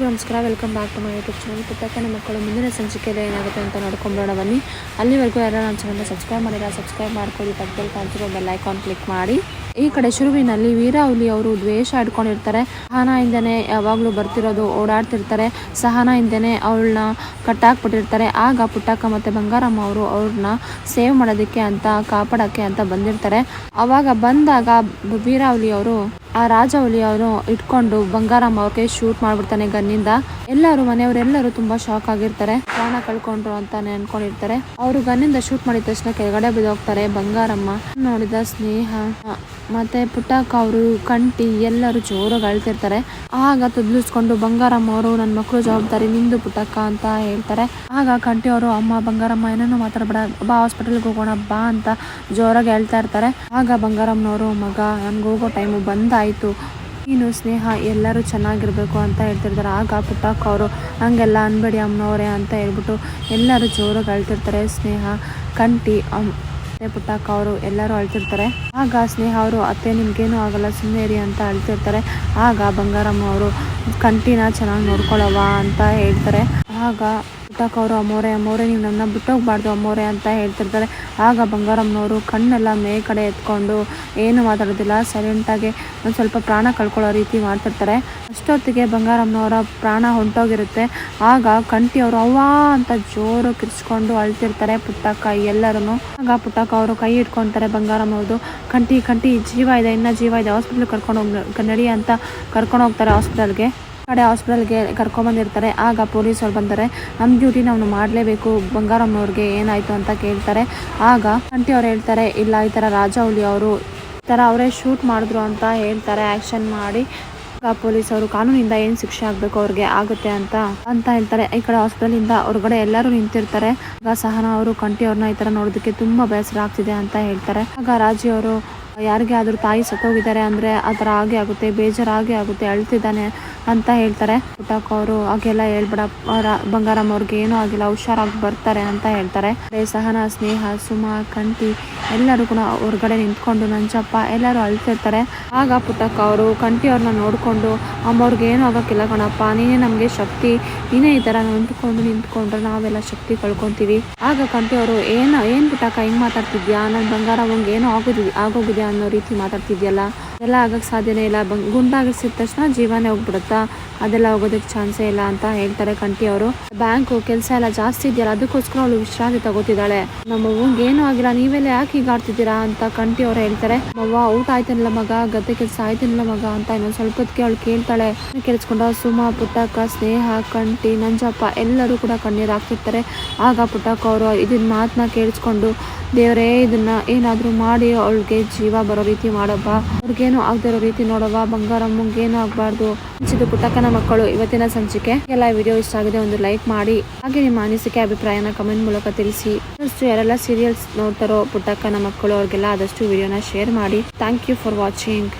ಎಲ್ಲರಿಗೂ ನಮಸ್ಕಾರ welcome back to my YouTube channel Puttakkana Makkalu, ಮುಂದಿನ ಸಂಚಿಕೆಯಲ್ಲಿ ಏನಾಗುತ್ತೆ ಅಂತ ನೋಡ್ಕೊಂಬೋಣ ಬನ್ನಿ. ಅಲ್ಲಿವರೆಗೂ ಯಾರು ನಮ್ಮ ಚಾನಲ್ನ ಸಬ್ಸ್ಕ್ರೈಬ್ ಮಾಡಿಲ್ಲ ಸಬ್ಸ್ಕ್ರೈಬ್ ಮಾಡ್ಕೊಳ್ಳಿ. ಪಕ್ಕದಲ್ಲಿ ಕಾಣ್ತಿರೋ ಬೆಲ್ ಐಕಾನ್ ಕ್ಲಿಕ್ ಮಾಡಿ. ಈ ಕಡೆ ಶುರುವಿನಲ್ಲಿ ವೀರಾಹುಲಿ ಅವರು ದ್ವೇಷ ಇಟ್ಕೊಂಡಿರ್ತಾರೆ ಸಹನಾ ಇಂದನೇ ಯಾವಾಗಲೂ ಬರ್ತಿರೋದು ಓಡಾಡ್ತಿರ್ತಾರೆ. ಸಹನಾ ಇಂದನೇ ಅವಳನ್ನ ಕಟ್ಟಾಕ್ಬಿಟ್ಟಿರ್ತಾರೆ. ಆಗ ಪುಟ್ಟಕ್ಕ ಮತ್ತೆ ಬಂಗಾರಮ್ಮ ಅವರು ಅವ್ರನ್ನ ಸೇವ್ ಮಾಡೋದಕ್ಕೆ ಅಂತ, ಕಾಪಾಡೋಕ್ಕೆ ಅಂತ ಬಂದಿರ್ತಾರೆ. ಅವಾಗ ಬಂದಾಗ ವೀರಾಹುಲಿ ಅವರು ಆ ರಾಜ ಹುಲಿ ಅವರು ಇಟ್ಕೊಂಡು ಬಂಗಾರಮ್ಮ ಅವ್ರಿಗೆ ಶೂಟ್ ಮಾಡ್ಬಿಡ್ತಾನೆ ಗನ್ನಿಂದ. ಎಲ್ಲರೂ ಮನೆಯವರೆಲ್ಲರೂ ತುಂಬಾ ಶಾಕ್ ಆಗಿರ್ತಾರೆ. ಪ್ರಾಣ ಕಳ್ಕೊಂಡ್ರು ಅಂತಾನೆ ಅನ್ಕೊಂಡಿರ್ತಾರೆ. ಅವರು ಗನ್ನಿಂದ ಶೂಟ್ ಮಾಡಿದ ತಕ್ಷಣ ಕೆಳಗಡೆ ಬಿದೋಗ್ತಾರೆ ಬಂಗಾರಮ್ಮ. ನೋಡಿದ ಸ್ನೇಹ, ಮತ್ತೆ ಪುಟ್ಟಕ್ಕ ಅವರು ಕಂಟಿ ಎಲ್ಲರೂ ಜೋರಾಗಿ ಅಳ್ತಿರ್ತಾರೆ. ಆಗ ತುದ್ಲಿಸ್ಕೊಂಡು ಬಂಗಾರಮ್ಮ ಅವರು ನನ್ನ ಮಕ್ಕಳು ಜವಾಬ್ದಾರಿ ನಿಂದು ಪುಟ್ಟಕ್ಕ ಅಂತ ಹೇಳ್ತಾರೆ. ಆಗ ಕಂಟಿ ಅವರು, ಅಮ್ಮ, ಬಂಗಾರಮ್ಮ, ಏನೇನೋ ಮಾತಾಡ್ಬೇಡ. ಬಾ ಹಾಸ್ಪಿಟಲ್ಗೆ ಹೋಗೋಣ, ಬಾ ಅಂತ ಜೋರಾಗಿ ಹೇಳ್ತಾ ಇರ್ತಾರೆ. ಆಗ ಬಂಗಾರಮ್ಮನವರು, ಮಗ, ನನ್ಗೆ ಹೋಗೋ ಟೈಮು ಬಂದಾಯಿತು ನೀನು ಸ್ನೇಹ, ಎಲ್ಲರೂ ಚೆನ್ನಾಗಿರಬೇಕು ಅಂತ ಹೇಳ್ತಿರ್ತಾರೆ. ಆಗ ಪುಟ್ಟಕ್ಕ ಅವರು, ಹಂಗೆಲ್ಲ ಅನ್ಬೇಡಿ ಅಮ್ಮನವರೇ ಅಂತ ಹೇಳ್ಬಿಟ್ಟು ಎಲ್ಲರೂ ಜೋರಾಗಿ ಅಳ್ತಿರ್ತಾರೆ. ಸ್ನೇಹ ಕಂಟಿ ಅಮ್ಮ ಪುಟ್ಟಕ್ಕ ಅವರು ಎಲ್ಲರೂ ಅಳ್ತಿರ್ತಾರೆ. ಆಗ ಸ್ನೇಹ ಅವರು, ಅತ್ತೆ, ನಿಮ್ಗೇನು ಆಗಲ್ಲ ಸುಮ್ಮನೆ ಇರಿ ಅಂತ ಅಳ್ತಿರ್ತಾರೆ. ಆಗ ಬಂಗಾರಮ್ಮ ಅವರು ಕಂಟಿನ ಚೆನ್ನಾಗಿ ನೋಡ್ಕೊಳ್ಳವ ಅಂತ ಹೇಳ್ತಾರೆ. ಆಗ ಪುಟ್ಟಕ್ಕ ಅವರು ಅಮ್ಮೋರೆ ಅಮ್ಮೋರೆ ನೀವು ನನ್ನ ಬಿಟ್ಟೋಗ್ಬಾರ್ದು ಅಮ್ಮೋರೆ ಅಂತ ಹೇಳ್ತಿರ್ತಾರೆ. ಆಗ ಬಂಗಾರಮ್ಮನವರು ಕಣ್ಣೆಲ್ಲ ಮೇ ಕಡೆ ಎತ್ಕೊಂಡು ಏನು ಮಾತಾಡೋದಿಲ್ಲ ಸೈಲೆಂಟಾಗಿ ಒಂದು ಸ್ವಲ್ಪ ಪ್ರಾಣ ಕಳ್ಕೊಳ್ಳೋ ರೀತಿ ಮಾಡ್ತಿರ್ತಾರೆ. ಅಷ್ಟೊತ್ತಿಗೆ ಬಂಗಾರಮ್ಮನವರ ಪ್ರಾಣ ಹೊಂಟೋಗಿರುತ್ತೆ. ಆಗ ಕಂಟಿ ಅವರು ಅವ್ವ ಅಂತ ಜೋರು ಕಿರ್ಚ್ಕೊಂಡು ಅಳ್ತಿರ್ತಾರೆ ಪುಟ್ಟಕ್ಕ ಎಲ್ಲರೂ ಆಗ ಪುಟ್ಟಕ್ಕ ಅವರು ಕೈ ಇಟ್ಕೊತಾರೆ ಬಂಗಾರಮ್ಮನವ್ರದ್ದು ಕಂಟಿ ಕಂಟಿ ಜೀವ ಇದೆ, ಇನ್ನೂ ಜೀವ ಇದೆ ಹಾಸ್ಪಿಟ್ಲಿಗೆ ಕರ್ಕೊಂಡು ಹೋಗಿ, ನಡಿ ಅಂತ ಕರ್ಕೊಂಡು ಹೋಗ್ತಾರೆ ಹಾಸ್ಪಿಟಲ್ಗೆ ಕಡೆ ಹಾಸ್ಪಿಟಲ್ಗೆ ಕರ್ಕೊಂಬಂದಿರ್ತಾರೆ. ಆಗ ಪೊಲೀಸರು ಬಂದರೆ ನಮ್ಮ ಡ್ಯೂಟಿ ನಾವು ಮಾಡಲೇಬೇಕು. ಬಂಗಾರಮ್ಮನವ್ರಿಗೆ ಏನಾಯಿತು ಅಂತ ಕೇಳ್ತಾರೆ. ಆಗ ಆಂಟಿ ಅವ್ರು ಹೇಳ್ತಾರೆ, ಇಲ್ಲ, ಈ ಥರ ರಾಜೌಲಿ ಅವರು ಈ ಥರ ಅವರೇ ಶೂಟ್ ಮಾಡಿದ್ರು ಅಂತ ಹೇಳ್ತಾರೆ, ಆ್ಯಕ್ಷನ್ ಮಾಡಿ. ಆಗ ಪೊಲೀಸವರು ಕಾನೂನಿಂದ ಏನು ಶಿಕ್ಷೆ ಆಗಬೇಕು ಅವ್ರಿಗೆ, ಆಗುತ್ತೆ ಅಂತ ಅಂತ ಹೇಳ್ತಾರೆ. ಈ ಕಡೆ ಹಾಸ್ಪಿಟಲಿಂದ ಹೊರಗಡೆ ಎಲ್ಲರೂ ನಿಂತಿರ್ತಾರೆ. ಆಗ ಸಹನಾ ಅವರು ಕಂಟಿ ಅವ್ರನ್ನ ಈ ಥರ ನೋಡೋದಕ್ಕೆ ತುಂಬ ಬೇಸರ ಆಗ್ತಿದೆ ಅಂತ ಹೇಳ್ತಾರೆ. ಆಗ ರಾಜಿ ಅವರು ಯಾರಿಗೆ ಆದರೂ ತಾಯಿ ಸತ್ತೋಗಿದ್ದಾರೆ ಅಂದರೆ ಆ ಥರ ಆಗೇ ಆಗುತ್ತೆ ಬೇಜಾರಾಗೇ ಆಗುತ್ತೆ, ಅಳ್ತಿದ್ದಾನೆ ಅಂತ ಹೇಳ್ತಾರೆ. ಪುಟ್ಟಕ್ಕ ಅವರು ಹಾಗೆಲ್ಲ ಹೇಳ್ಬೇಡ ಬಂಗಾರಮ್ಮ ಅವ್ರಿಗೆ ಏನೂ ಆಗಿಲ್ಲ, ಹುಷಾರಾಗಿ ಬರ್ತಾರೆ ಅಂತ ಹೇಳ್ತಾರೆ. ಅದೇ ಸಹನ, ಸ್ನೇಹ, ಸುಮಾ, ಕಂಠಿ ಎಲ್ಲರೂ ಕೂಡ ಹೊರಗಡೆ ನಿಂತ್ಕೊಂಡು ನಂಜಪ್ಪ ಎಲ್ಲರೂ ಅಳ್ತಿರ್ತಾರೆ. ಆಗ ಪುಟ್ಟಕ್ಕ ಅವರು ಕಂಠಿ ಅವ್ರನ್ನ ನೋಡಿಕೊಂಡು ಅಮ್ಮವ್ರಿಗೆ ಏನೂ ಆಗೋಕ್ಕಿಲ್ಲ ಕಣಪ್ಪ, ನೀನೇ ನಮಗೆ ಶಕ್ತಿ, ನೀನೇ ಈ ಥರ ನಿಂತ್ಕೊಂಡು, ನಿಂತ್ಕೊಂಡ್ರೆ ನಾವೆಲ್ಲ ಶಕ್ತಿ ಕಳ್ಕೊಂತೀವಿ. ಆಗ ಕಂಟಿ ಅವರು, ಏನು ಏನು ಪುಟ್ಟಕ್ಕ ಹಿಂಗೆ ಮಾತಾಡ್ತಿದ್ಯಾ? ನನ್ನ ಅವಂಗೆ ಏನೋ ಆಗೋದಿದೆ, ಆಗೋಗಿದೆ ಅನ್ನೋ ರೀತಿ ಮಾತಾಡ್ತಿದ್ಯಲ್ಲ? ಎಲ್ಲ ಆಗಕ್ಕೆ ಸಾಧ್ಯನೇ ಇಲ್ಲ. ಬಂಗ್ ಗುಂಡಾಗಿಸಿದ ತಕ್ಷಣ ಜೀವನೇ ಹೋಗ್ಬಿಡುತ್ತಾ? ಅದೆಲ್ಲ ಹೋಗೋದಕ್ಕೆ ಚಾನ್ಸೇ ಇಲ್ಲ ಅಂತ ಹೇಳ್ತಾರೆ ಕಂಟಿ ಅವರು. ಬ್ಯಾಂಕು ಕೆಲಸ ಎಲ್ಲ ಜಾಸ್ತಿ ಇದೆಯಲ್ಲ, ಅದಕ್ಕೋಸ್ಕರ ಅವಳು ವಿಶ್ರಾಂತಿ ತಗೋತಿದ್ದಾಳೆ. ನಮ್ಮ ಅವ್ವಂಗೆ ಏನೂ ಆಗಿಲ್ಲ, ನೀವೆಲ್ಲ ಯಾಕೆ ಹೀಗೆ ಆಡ್ತಿದ್ದೀರಾ? ಅಂತ ಕಂಟಿ ಅವ್ರು ಹೇಳ್ತಾರೆ. ಅವ್ವ, ಊಟ ಆಯ್ತಿಲ್ಲ ಮಗ? ಗದ್ದೆ ಕೆಲಸ ಆಯ್ತಿಲ್ಲ ಮಗ? ಅಂತ ಇನ್ನೊಂದು ಸ್ವಲ್ಪ ಹೊತ್ತಿಗೆ ಅವಳು ಕೇಳ್ತಾಳೆ. ಕೇಳಿಸ್ಕೊಂಡ, ಸುಮ, ಪುಟ್ಟಕ್ಕ, ಸ್ನೇಹ, ಕಂಟಿ, ನಂಜಪ್ಪ ಎಲ್ಲರೂ ಕೂಡ ಕಣ್ಣೀರು ಹಾಕ್ತಿರ್ತಾರೆ. ಆಗ ಪುಟ್ಟಕ್ಕ ಇದನ್ನ ಮಾತನ್ನ ಕೇಳಿಸ್ಕೊಂಡು, ದೇವರೇ, ಇದನ್ನ ಏನಾದರೂ ಮಾಡಿ, ಅವಳಿಗೆ ಜೀವ ಬರೋ ರೀತಿ ಮಾಡಪ್ಪ ಅವ್ರಿಗೇನು ಆಗದಿರೋ ರೀತಿ ನೋಡವ್ವ. ಬಂಗಾರಮ್ಮಂಗೇನು ಆಗಬಾರ್ದು. ಇದು ಪುಟ್ಟಕ್ಕನ ಮಕ್ಕಳು ಇವತ್ತಿನ ಸಂಚಿಕೆ. ಎಲ್ಲ ವಿಡಿಯೋ ಇಷ್ಟ ಆಗಿದೆ ಒಂದು ಲೈಕ್ ಮಾಡಿ. ಹಾಗೆ ನಿಮ್ಮ ಅನಿಸಿಕೆ, ಅಭಿಪ್ರಾಯನ ಕಮೆಂಟ್ ಮೂಲಕ ತಿಳಿಸಿ. ಆದಷ್ಟು ಯಾರೆಲ್ಲ ಸೀರಿಯಲ್ಸ್ ನೋಡ್ತಾರೋ ಪುಟ್ಟಕ್ಕನ ಮಕ್ಕಳು, ಅವ್ರಿಗೆಲ್ಲ ಆದಷ್ಟು ವಿಡಿಯೋನ ಶೇರ್ ಮಾಡಿ. Thank you for watching